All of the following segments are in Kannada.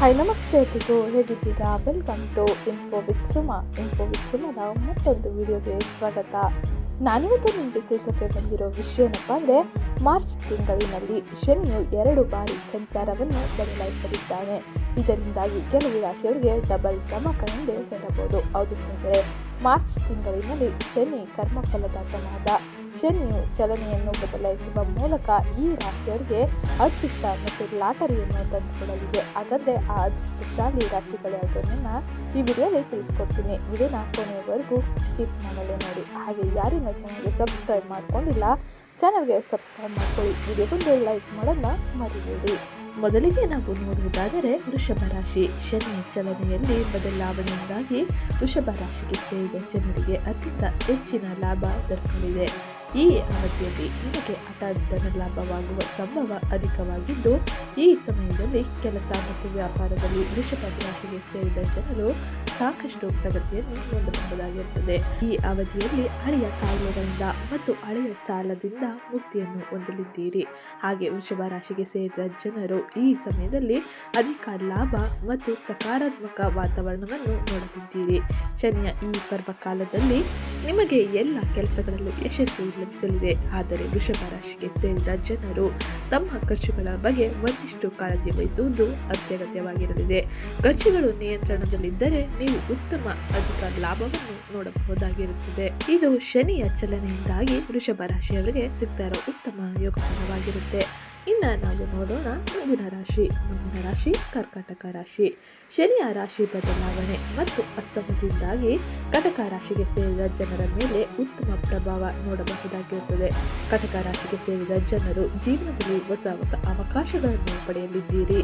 ಹಾಯ್ ನಮಸ್ತೆ ಎಲ್ರಿಗೂ ಹೇಗಿದ್ದೀರಾ welcome to info with Suma info with ಸುಮದ ಮತ್ತೊಂದು ವಿಡಿಯೋಗೆ ಸ್ವಾಗತ. ನಾನಿವತ್ತು ನಿಮಗೆ ತಿಳಿಸೋಕೆ ಬಂದಿರೋ ವಿಷಯ ಏನಪ್ಪ ಅಂದರೆ, ಮಾರ್ಚ್ ತಿಂಗಳಿನಲ್ಲಿ ಶನಿಯು ಎರಡು ಬಾರಿ ಸಂಚಾರವನ್ನು ಬದಲಾಯಿಸಲಿದ್ದಾನೆ. ಇದರಿಂದಾಗಿ ಕೆಲವು ರಾಶಿಯವರಿಗೆ ಡಬಲ್ ಧಮಕ ಎಂದೇ ಹೇಳಬಹುದು. ಹೌದು ಸ್ನೇಹಿತರೆ, ಮಾರ್ಚ್ ತಿಂಗಳಿನಲ್ಲಿ ಶನಿ ಕರ್ಮಫಲದಾತನಾದ ಶನಿಯು ಚಲನೆಯನ್ನು ಬದಲಾಯಿಸುವ ಮೂಲಕ ಈ ರಾಶಿಯವರಿಗೆ ಅದೃಷ್ಟ ಮತ್ತು ಲಾಟರಿಯನ್ನು ತಂದುಕೊಡಲಿದೆ. ಹಾಗಾದರೆ ಆ ಅದೃಷ್ಟಶಾಲಿ ರಾಶಿಗಳು ಯಾವುದನ್ನು ಈ ವಿಡಿಯೋಲಿ ತಿಳಿಸ್ಕೊಡ್ತೀನಿ. ವಿಡಿಯೋನ ಕೊನೆಯವರೆಗೂ ಸ್ಕಿಪ್ ಮಾಡಲೇ ನೋಡಿ. ಹಾಗೆ ಯಾರಿನ ಚಾನಲ್ಗೆ ಸಬ್ಸ್ಕ್ರೈಬ್ ಮಾಡ್ಕೊಂಡಿಲ್ಲ ಚಾನಲ್ಗೆ ಸಬ್ಸ್ಕ್ರೈಬ್ ಮಾಡ್ಕೊಳ್ಳಿ. ವಿಡಿಯೋಗೊಂದು ಲೈಕ್ ಮಾಡೋದನ್ನ ಮರಿಬೇಡಿ. ಮೊದಲಿಗೆ ನಾವು ನೋಡುವುದಾದರೆ ವೃಷಭ ರಾಶಿ. ಶನಿ ಚಲನೆಯಲ್ಲಿ ಬದಲಾವಣೆಯಿಂದಾಗಿ ವೃಷಭ ರಾಶಿಗೆ ಸೇರಿದ ಜನರಿಗೆ ಅತ್ಯಂತ ಹೆಚ್ಚಿನ ಲಾಭ ದೊರಕಲಿದೆ. ಈ ಅವಧಿಯಲ್ಲಿ ನಿಮಗೆ ಧನ ಲಾಭವಾಗುವ ಸಂಭವ ಅಧಿಕವಾಗಿದ್ದು, ಈ ಸಮಯದಲ್ಲಿ ಕೆಲಸ ಮತ್ತು ವ್ಯಾಪಾರದಲ್ಲಿ ವೃಷಭ ರಾಶಿಗೆ ಸೇರಿದ ಜನರು ಸಾಕಷ್ಟು ಪ್ರಗತಿಯನ್ನು ನೋಡಬಹುದಾಗಿರುತ್ತದೆ. ಈ ಅವಧಿಯಲ್ಲಿ ಹಳೆಯ ಕಾಯಿಲೆಗಳಿಂದ ಮತ್ತು ಹಳೆಯ ಸಾಲದಿಂದ ಮುಕ್ತಿಯನ್ನು ಹೊಂದಲಿದ್ದೀರಿ. ಹಾಗೆ ವೃಷಭ ರಾಶಿಗೆ ಸೇರಿದ ಜನರು ಈ ಸಮಯದಲ್ಲಿ ಅಧಿಕ ಲಾಭ ಮತ್ತು ಸಕಾರಾತ್ಮಕ ವಾತಾವರಣವನ್ನು ನೋಡುತ್ತಿದ್ದೀರಿ ಶನಿಯ ಈ ಪರ್ವಕಾಲದಲ್ಲಿ ನಿಮಗೆ ಎಲ್ಲ ಕೆಲಸಗಳಲ್ಲೂ ಯಶಸ್ಸು ಲಭಿಸಲಿದೆ. ಆದರೆ ವೃಷಭ ರಾಶಿಗೆ ಸೇರಿದ ಜನರು ತಮ್ಮ ಖರ್ಚುಗಳ ಬಗ್ಗೆ ಒಂದಿಷ್ಟು ಕಾಳಜಿ ವಹಿಸುವುದು ಅತ್ಯಗತ್ಯವಾಗಿರಲಿದೆ. ಖರ್ಚುಗಳು ನಿಯಂತ್ರಣದಲ್ಲಿದ್ದರೆ ನೀವು ಉತ್ತಮ ಅಧಿಕ ಲಾಭವನ್ನು ನೋಡಬಹುದಾಗಿರುತ್ತದೆ. ಇದು ಶನಿಯ ಚಲನೆಯಿಂದಾಗಿ ವೃಷಭ ರಾಶಿಯವರಿಗೆ ಸಿಗ್ತಾ ಇರೋ ಉತ್ತಮ ಯೋಗಫಲವಾಗಿರುತ್ತೆ. ಇನ್ನು ನಾವು ನೋಡೋಣ ಮುಂದಿನ ರಾಶಿ ಮುಂದಿನ ರಾಶಿ, ಕರ್ಕಾಟಕ ರಾಶಿ. ಶನಿಯ ರಾಶಿ ಬದಲಾವಣೆ ಮತ್ತು ಅಸ್ತಮದಿಂದಾಗಿ ಕಟಕ ರಾಶಿಗೆ ಸೇರಿದ ಜನರ ಮೇಲೆ ಉತ್ತಮ ಪ್ರಭಾವ ನೋಡಬಹುದಾಗಿರುತ್ತದೆ. ಕಟಕ ರಾಶಿಗೆ ಸೇರಿದ ಜನರು ಜೀವನದಲ್ಲಿ ಹೊಸ ಹೊಸ ಅವಕಾಶಗಳನ್ನು ಪಡೆಯಲಿದ್ದೀರಿ.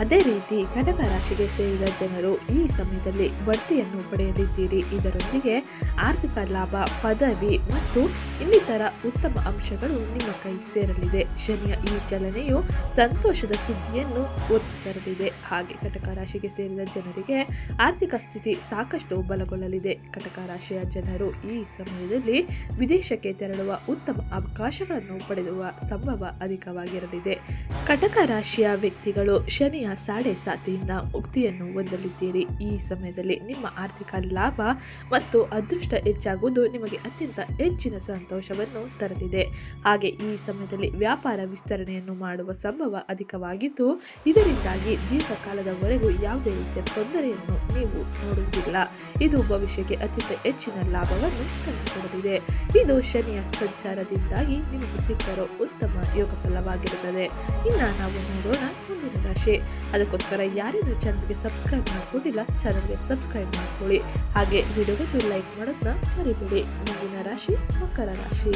ಅದೇ ರೀತಿ ಕಟಕ ರಾಶಿಗೆ ಸೇರಿದ ಜನರು ಈ ಸಮಯದಲ್ಲಿ ಬಡ್ತಿಯನ್ನು ಪಡೆಯಲಿದ್ದೀರಿ. ಇದರೊಂದಿಗೆ ಆರ್ಥಿಕ ಲಾಭ, ಪದವಿ ಮತ್ತು ಇನ್ನಿತರ ಉತ್ತಮ ಅಂಶಗಳು ನಿಮ್ಮ ಕೈ ಸೇರಲಿದೆ. ಶನಿಯ ಈ ಚಲನೆಯು ಸಂತೋಷದ ಸುದ್ದಿಯನ್ನು ಒತ್ತಿ ತರಲಿದೆ. ಹಾಗೆ ಕಟಕ ರಾಶಿಗೆ ಸೇರಿದ ಜನರಿಗೆ ಆರ್ಥಿಕ ಸ್ಥಿತಿ ಸಾಕಷ್ಟು ಬಲಗೊಳ್ಳಲಿದೆ. ಕಟಕ ರಾಶಿಯ ಜನರು ಈ ಸಮಯದಲ್ಲಿ ವಿದೇಶಕ್ಕೆ ತೆರಳುವ ಉತ್ತಮ ಅವಕಾಶಗಳನ್ನು ಪಡೆಯುವ ಸಂಭವ ಅಧಿಕವಾಗಿರಲಿದೆ. ಕಟಕ ರಾಶಿಯ ವ್ಯಕ್ತಿಗಳು ಶನಿಯ ಸಾಡೆ ಸಾತಿಯಿಂದ ಮುಕ್ತಿಯನ್ನು ಹೊಂದಲಿದ್ದೀರಿ. ಈ ಸಮಯದಲ್ಲಿ ನಿಮ್ಮ ಆರ್ಥಿಕ ಲಾಭ ಮತ್ತು ಅದೃಷ್ಟ ಹೆಚ್ಚಾಗುವುದು ನಿಮಗೆ ಅತ್ಯಂತ ಹೆಚ್ಚಿನ ಸಂತೋಷವನ್ನು ತರಲಿದೆ. ಹಾಗೆ ಈ ಸಮಯದಲ್ಲಿ ವ್ಯಾಪಾರ ವಿಸ್ತರಣೆಯನ್ನು ಮಾಡುವ ಸಂಭವ ಅಧಿಕವಾಗಿದ್ದು, ಇದರಿಂದಾಗಿ ದೀರ್ಘಕಾಲದವರೆಗೂ ಯಾವುದೇ ರೀತಿಯ ತೊಂದರೆಯನ್ನು ನೀವು ನೋಡುವುದಿಲ್ಲ. ಇದು ಭವಿಷ್ಯಕ್ಕೆ ಅತ್ಯಂತ ಹೆಚ್ಚಿನ ಲಾಭವನ್ನು ತಂದುಕೊಡಲಿದೆ. ಇದು ಶನಿಯ ಸಂಚಾರದಿಂದಾಗಿ ನಿಮಗೆ ಸಿಕ್ಕರೋ ಉತ್ತಮ ಯೋಗ ಫಲವಾಗಿರುತ್ತದೆ ಇನ್ನು ನಾವು ನೋಡೋಣ ಮುಂದಿನ ರಾಶಿ. ಅದಕ್ಕೋಸ್ಕರ ಯಾರಿದ್ರು ಚಾನಲ್ಗೆ ಸಬ್ಸ್ಕ್ರೈಬ್ ಮಾಡ್ಕೊಂಡಿಲ್ಲ ಚಾನಲ್ಗೆ ಸಬ್ಸ್ಕ್ರೈಬ್ ಮಾಡ್ಕೊಳ್ಳಿ. ಹಾಗೆ ವಿಡಿಯೋಗೊಂದು ಲೈಕ್ ಮಾಡೋದನ್ನ ಮರಿಬೇಡಿ. ಮುಂದಿನ ರಾಶಿ ಮಕರ ರಾಶಿ.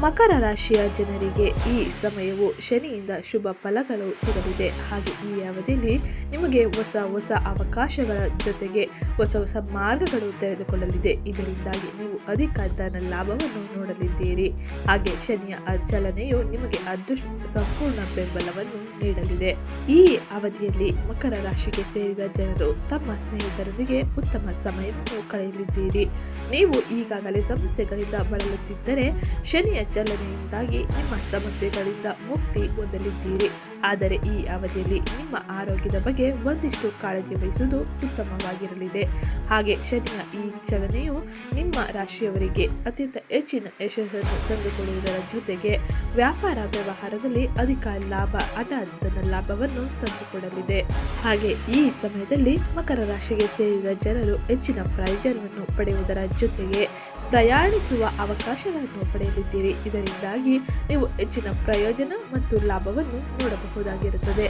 ಮಕರ ರಾಶಿಯ ಜನರಿಗೆ ಈ ಸಮಯವು ಶನಿಯಿಂದ ಶುಭ ಫಲಗಳು ಸಿಗಲಿದೆ. ಹಾಗೆ ಈ ಅವಧಿಯಲ್ಲಿ ನಿಮಗೆ ಹೊಸ ಹೊಸ ಅವಕಾಶಗಳ ಜೊತೆಗೆ ಹೊಸ ಹೊಸ ಮಾರ್ಗಗಳು ತೆರೆದುಕೊಳ್ಳಲಿದೆ. ಇದರಿಂದಾಗಿ ನೀವು ಅಧಿಕ ಧನ ಲಾಭವನ್ನು ನೋಡಲಿದ್ದೀರಿ. ಹಾಗೆ ಶನಿಯ ಚಲನೆಯು ನಿಮಗೆ ಅದೃಷ್ಟ ಸಂಪೂರ್ಣ ಬೆಂಬಲವನ್ನು ನೀಡಲಿದೆ. ಈ ಅವಧಿಯಲ್ಲಿ ಮಕರ ರಾಶಿಗೆ ಸೇರಿದ ಜನರು ತಮ್ಮ ಸ್ನೇಹಿತರೊಂದಿಗೆ ಉತ್ತಮ ಸಮಯವನ್ನು ಕಳೆಯಲಿದ್ದೀರಿ. ನೀವು ಈಗಾಗಲೇ ಸಮಸ್ಯೆಗಳಿಂದ ಬಳಲುತ್ತಿದ್ದರೆ ಶನಿಯ ಚಲನೆಯಿಂದಾಗಿ ನಿಮ್ಮ ಸಮಸ್ಯೆಗಳಿಂದ ಮುಕ್ತಿ ಹೊಂದಲಿದ್ದೀರಿ. ಆದರೆ ಈ ಅವಧಿಯಲ್ಲಿ ನಿಮ್ಮ ಆರೋಗ್ಯದ ಬಗ್ಗೆ ಒಂದಿಷ್ಟು ಕಾಳಜಿ ವಹಿಸುವುದು ಉತ್ತಮವಾಗಿರಲಿದೆ. ಹಾಗೆ ಶನಿಯ ಈ ಚಲನೆಯು ನಿಮ್ಮ ರಾಶಿಯವರಿಗೆ ಅತ್ಯಂತ ಹೆಚ್ಚಿನ ಯಶಸ್ಸನ್ನು ತಂದುಕೊಡುವುದರ ಜೊತೆಗೆ ವ್ಯಾಪಾರ ವ್ಯವಹಾರದಲ್ಲಿ ಅಧಿಕ ಲಾಭ ಹಠಾತ್ ಲಾಭವನ್ನು ತಂದುಕೊಡಲಿದೆ. ಹಾಗೆ ಈ ಸಮಯದಲ್ಲಿ ಮಕರ ರಾಶಿಗೆ ಸೇರಿದ ಜನರು ಹೆಚ್ಚಿನ ಪ್ರಯೋಜನವನ್ನು ಪಡೆಯುವುದರ ಜೊತೆಗೆ ಪ್ರಯಾಣಿಸುವ ಅವಕಾಶಗಳನ್ನು ಪಡೆಯಲಿದ್ದೀರಿ. ಇದರಿಂದಾಗಿ ನೀವು ಹೆಚ್ಚಿನ ಪ್ರಯೋಜನ ಮತ್ತು ಲಾಭವನ್ನು ನೋಡಬಹುದಾಗಿರುತ್ತದೆ.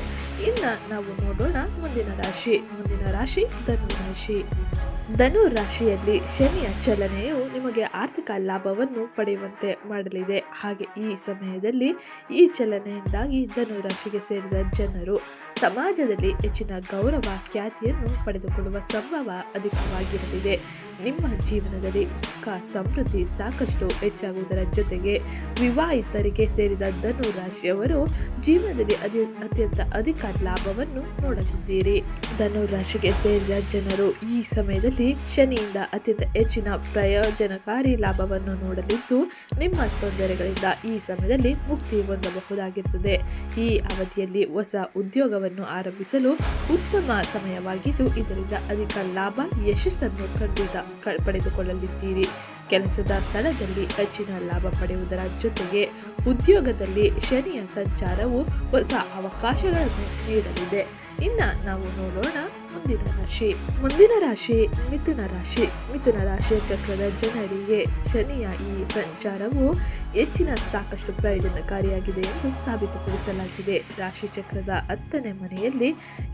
ಇನ್ನು ನಾವು ನೋಡೋಣ ಮುಂದಿನ ರಾಶಿ. ಮುಂದಿನ ರಾಶಿ ಧನು ರಾಶಿ. ಧನು ರಾಶಿಯಲ್ಲಿ ಶನಿಯ ಚಲನೆಯು ನಿಮಗೆ ಆರ್ಥಿಕ ಲಾಭವನ್ನು ಪಡೆಯುವಂತೆ ಮಾಡಲಿದೆ. ಹಾಗೆ ಈ ಸಮಯದಲ್ಲಿ ಈ ಚಲನೆಯಿಂದಾಗಿ ಧನು ರಾಶಿಗೆ ಸೇರಿದ ಜನರು ಸಮಾಜದಲ್ಲಿ ಹೆಚ್ಚಿನ ಗೌರವ, ಖ್ಯಾತಿಯನ್ನು ಪಡೆದುಕೊಳ್ಳುವ ಸಂಭವ ಅಧಿಕವಾಗಿರಲಿದೆ. ನಿಮ್ಮ ಜೀವನದಲ್ಲಿ ಸುಖ, ಸಮೃದ್ಧಿ ಸಾಕಷ್ಟು ಹೆಚ್ಚಾಗುವುದರ ಜೊತೆಗೆ ವಿವಾಹಿತರಿಗೆ ಸೇರಿದ ಧನು ರಾಶಿಯವರು ಜೀವನದಲ್ಲಿ ಅತಿ, ಅತ್ಯಂತ ಅಧಿಕ ಲಾಭವನ್ನು ನೋಡಲಿದ್ದೀರಿ. ಧನು ರಾಶಿಗೆ ಸೇರಿದ ಜನರು ಈ ಸಮಯದಲ್ಲಿ ಶನಿಯಿಂದ ಅತ್ಯಂತ ಹೆಚ್ಚಿನ ಪ್ರಯೋಜನಕಾರಿ ಲಾಭವನ್ನು ನೋಡಲಿದ್ದು, ನಿಮ್ಮ ತೊಂದರೆಗಳಿಂದ ಈ ಸಮಯದಲ್ಲಿ ಮುಕ್ತಿ ಹೊಂದಬಹುದಾಗಿರುತ್ತದೆ. ಈ ಅವಧಿಯಲ್ಲಿ ಹೊಸ ಉದ್ಯೋಗವನ್ನು ಆರಂಭಿಸಲು ಉತ್ತಮ ಸಮಯವಾಗಿದ್ದು, ಇದರಿಂದ ಅಧಿಕ ಲಾಭ, ಯಶಸ್ಸನ್ನು ಖಂಡಿತ ಪಡೆದುಕೊಳ್ಳಲಿದ್ದೀರಿ. ಕೆಲಸದ ಸ್ಥಳದಲ್ಲಿ ಹೆಚ್ಚಿನ ಲಾಭ ಪಡೆಯುವುದರ ಜೊತೆಗೆ ಉದ್ಯೋಗದಲ್ಲಿ ಶನಿಯ ಸಂಚಾರವು ಹೊಸ ಅವಕಾಶಗಳನ್ನು ನೀಡಲಿದೆ. ಇನ್ನು ನಾವು ನೋಡೋಣ ಮುಂದಿನ ರಾಶಿ ಮುಂದಿನ ರಾಶಿ, ಮಿಥುನ ರಾಶಿ, ಮಿಥುನ ರಾಶಿಯ ಚಕ್ರದ ಜನರಿಗೆ ಶನಿಯ ಈ ಸಂಚಾರವು ಹೆಚ್ಚಿನ ಸಾಕಷ್ಟು ಪ್ರಯೋಜನಕಾರಿಯಾಗಿದೆ ಎಂದು ಸಾಬೀತುಪಡಿಸಲಾಗಿದೆ. ರಾಶಿ ಚಕ್ರದ ಹತ್ತನೇ ಮನೆಯಲ್ಲಿ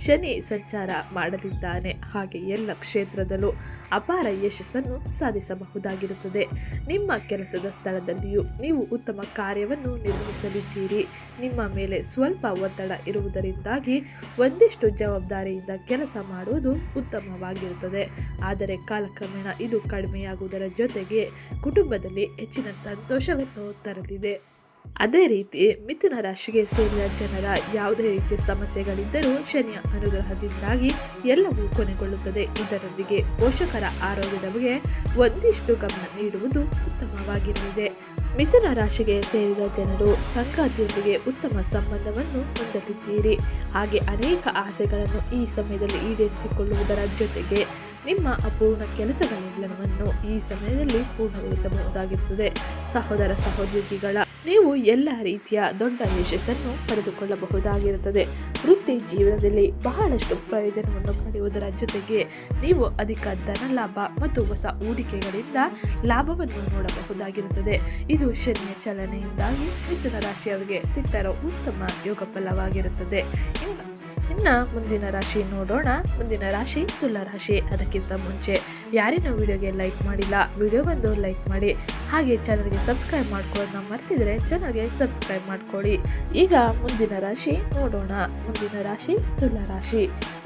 ಶನಿ ಸಂಚಾರ ಮಾಡಲಿದ್ದಾನೆ. ಹಾಗೆ ಎಲ್ಲ ಕ್ಷೇತ್ರದಲ್ಲೂ ಅಪಾರ ಯಶಸ್ಸನ್ನು ಸಾಧಿಸಬಹುದಾಗಿರುತ್ತದೆ. ನಿಮ್ಮ ಕೆಲಸದ ಸ್ಥಳದಲ್ಲಿಯೂ ನೀವು ಉತ್ತಮ ಕಾರ್ಯವನ್ನು ನಿರ್ವಹಿಸಲಿದ್ದೀರಿ. ನಿಮ್ಮ ಮೇಲೆ ಸ್ವಲ್ಪ ಒತ್ತಡ ಇರುವುದರಿಂದಾಗಿ ಒಂದಿಷ್ಟು ಜವಾಬ್ದಾರಿಯಿಂದ ಕೆಲಸ ಮಾಡುವುದು ಉತ್ತಮವಾಗಿರುತ್ತದೆ. ಆದರೆ ಕಾಲಕ್ರಮೇಣ ಇದು ಕಡಿಮೆಯಾಗುವುದರ ಜೊತೆಗೆ ಕುಟುಂಬದಲ್ಲಿ ಹೆಚ್ಚಿನ ಸಂತೋಷವನ್ನು ತರಲಿದೆ. ಅದೇ ರೀತಿ ಮಿಥುನ ರಾಶಿಗೆ ಸೇರಿದ ಜನರ ಯಾವುದೇ ರೀತಿಯ ಸಮಸ್ಯೆಗಳಿದ್ದರೂ ಶನಿಯ ಅನುಗ್ರಹದಿಂದಾಗಿ ಎಲ್ಲವೂ ಕೊನೆಗೊಳ್ಳುತ್ತದೆ. ಇದರೊಂದಿಗೆ ಪೋಷಕರ ಆರೋಗ್ಯದ ಬಗ್ಗೆ ಒಂದಿಷ್ಟು ಗಮನ ನೀಡುವುದು ಉತ್ತಮವಾಗಿರಲಿದೆ. ಮಿಥುನ ರಾಶಿಗೆ ಸೇರಿದ ಜನರು ಸಂಗಾತಿಯೊಂದಿಗೆ ಉತ್ತಮ ಸಂಬಂಧವನ್ನು ಹೊಂದಲಿದ್ದೀರಿ. ಹಾಗೆ ಅನೇಕ ಆಸೆಗಳನ್ನು ಈ ಸಮಯದಲ್ಲಿ ಈಡೇರಿಸಿಕೊಳ್ಳುವುದರ ಜೊತೆಗೆ ನಿಮ್ಮ ಅಪೂರ್ಣ ಕೆಲಸಗಳೆಲ್ಲವನ್ನು ಈ ಸಮಯದಲ್ಲಿ ಪೂರ್ಣಗೊಳಿಸಬಹುದಾಗಿರುತ್ತದೆ. ಸಹೋದರ ಸಹೋದ್ಯೋಗಿಗಳ, ನೀವು ಎಲ್ಲ ರೀತಿಯ ದೊಡ್ಡ ಯಶಸ್ಸನ್ನು ಪಡೆದುಕೊಳ್ಳಬಹುದಾಗಿರುತ್ತದೆ. ವೃತ್ತಿ ಜೀವನದಲ್ಲಿ ಬಹಳಷ್ಟು ಪ್ರಯೋಜನವನ್ನು ಪಡೆಯುವುದರ ಜೊತೆಗೆ ನೀವು ಅಧಿಕ ಧನ ಲಾಭ ಮತ್ತು ಹೊಸ ಹೂಡಿಕೆಗಳಿಂದ ಲಾಭವನ್ನು ನೋಡಬಹುದಾಗಿರುತ್ತದೆ. ಇದು ಶನಿಯ ಚಲನೆಯಿಂದಾಗಿ ಮಿಥುನ ರಾಶಿಯವರಿಗೆ ಸಿಕ್ಕರ ಉತ್ತಮ ಯೋಗ ಫಲವಾಗಿರುತ್ತದೆ ಇನ್ನು ಮುಂದಿನ ರಾಶಿ ನೋಡೋಣ. ಮುಂದಿನ ರಾಶಿ ತುಲಾ ರಾಶಿ ಅದಕ್ಕಿಂತ ಮುಂಚೆ ಯಾರೇನೋ ವಿಡಿಯೋಗೆ ಲೈಕ್ ಮಾಡಿಲ್ಲ, ವಿಡಿಯೋ ಬಂದು ಲೈಕ್ ಮಾಡಿ. ಹಾಗೆ ಚಾನಲ್ಗೆ ಸಬ್ಸ್ಕ್ರೈಬ್ ಮಾಡ್ಕೊಳ್ಳೋದನ್ನ ಮರ್ತಿದ್ರೆ ಚಾನಲ್ಗೆ ಸಬ್ಸ್ಕ್ರೈಬ್ ಮಾಡ್ಕೊಳ್ಳಿ. ಈಗ ಮುಂದಿನ ರಾಶಿ ನೋಡೋಣ. ಮುಂದಿನ ರಾಶಿ ತುಲಾ ರಾಶಿ.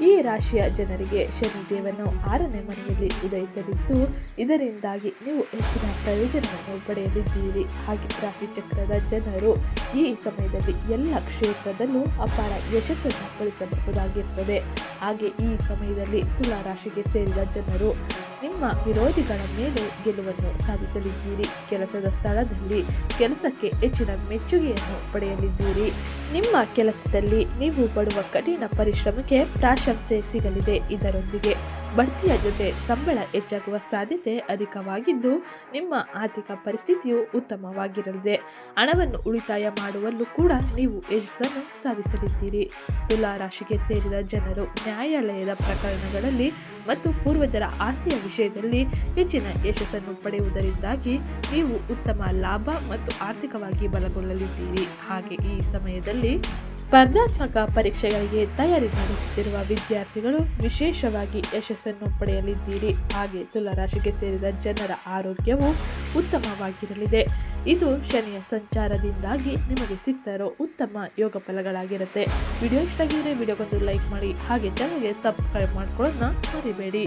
ಈ ರಾಶಿಯ ಜನರಿಗೆ ಶನಿದೇವನು ಆರನೇ ಮನೆಯಲ್ಲಿ ಉದಯಿಸಲಿದ್ದು ಇದರಿಂದಾಗಿ ನೀವು ಹೆಚ್ಚಿನ ಪ್ರಯೋಜನವನ್ನು ಪಡೆಯಲಿದ್ದೀರಿ. ಹಾಗೆ ರಾಶಿ ಚಕ್ರದ ಜನರು ಈ ಸಮಯದಲ್ಲಿ ಎಲ್ಲ ಕ್ಷೇತ್ರದಲ್ಲೂ ಅಪಾರ ಯಶಸ್ಸನ್ನು ಗಳಿಸಬಹುದಾಗಿರುತ್ತದೆ ಹಾಗೆ ಈ ಸಮಯದಲ್ಲಿ ತುಲಾ ರಾಶಿಗೆ ಸೇರಿದ ಜನರು ನಿಮ್ಮ ವಿರೋಧಿಗಳ ಮೇಲೆ ಗೆಲುವನ್ನು ಸಾಧಿಸಲಿದ್ದೀರಿ. ಕೆಲಸದ ಸ್ಥಳದಲ್ಲಿ ಕೆಲಸಕ್ಕೆ ಹೆಚ್ಚಿನ ಮೆಚ್ಚುಗೆಯನ್ನು ಪಡೆಯಲಿದ್ದೀರಿ. ನಿಮ್ಮ ಕೆಲಸದಲ್ಲಿ ನೀವು ಪಡುವ ಕಠಿಣ ಪರಿಶ್ರಮಕ್ಕೆ ಪ್ರಾಶಂಸೆ ಸಿಗಲಿದೆ. ಇದರೊಂದಿಗೆ ಬಡ್ತಿಯ ಜೊತೆ ಸಂಬಳ ಹೆಚ್ಚಾಗುವ ಸಾಧ್ಯತೆ ಅಧಿಕವಾಗಿದ್ದು, ನಿಮ್ಮ ಆರ್ಥಿಕ ಪರಿಸ್ಥಿತಿಯು ಉತ್ತಮವಾಗಿರಲಿದೆ. ಹಣವನ್ನು ಉಳಿತಾಯ ಮಾಡುವಲ್ಲೂ ಕೂಡ ನೀವು ಯಶಸ್ಸನ್ನು ಸಾಧಿಸಲಿದ್ದೀರಿ. ತುಲಾರಾಶಿಗೆ ಸೇರಿದ ಜನರು ನ್ಯಾಯಾಲಯದ ಪ್ರಕರಣಗಳಲ್ಲಿ ಮತ್ತು ಪೂರ್ವಜರ ಆಸ್ತಿಯ ವಿಷಯದಲ್ಲಿ ಹೆಚ್ಚಿನ ಯಶಸ್ಸನ್ನು ಪಡೆಯುವುದರಿಂದಾಗಿ ನೀವು ಉತ್ತಮ ಲಾಭ ಮತ್ತು ಆರ್ಥಿಕವಾಗಿ ಬಲಗೊಳ್ಳಲಿದ್ದೀರಿ. ಹಾಗೆ ಈ ಸಮಯದಲ್ಲಿ ಸ್ಪರ್ಧಾತ್ಮಕ ಪರೀಕ್ಷೆಗಳಿಗೆ ತಯಾರಿ ನಡೆಸುತ್ತಿರುವ ವಿದ್ಯಾರ್ಥಿಗಳು ವಿಶೇಷವಾಗಿ ಯಶಸ್ಸನ್ನು ಪಡೆಯಲಿದ್ದೀರಿ. ಹಾಗೆ ತುಲರಾಶಿಗೆ ಸೇರಿದ ಜನರ ಆರೋಗ್ಯವು ಉತ್ತಮವಾಗಿರಲಿದೆ. ಇದು ಶನಿಯ ಸಂಚಾರದಿಂದಾಗಿ ನಿಮಗೆ ಸಿಗ್ತಾರೋ ಉತ್ತಮ ಯೋಗ ಫಲಗಳಾಗಿರುತ್ತೆ. ವಿಡಿಯೋ ಇಷ್ಟ ಆಗಿದ್ರೆ ವಿಡಿಯೋಗೊಂದು ಲೈಕ್ ಮಾಡಿ, ಹಾಗೆ ಚಾನಲ್ಗೆ ಸಬ್ಸ್ಕ್ರೈಬ್ ಮಾಡ್ಕೊಳ್ಳೋದನ್ನ ಮರಿಬೇಡಿ.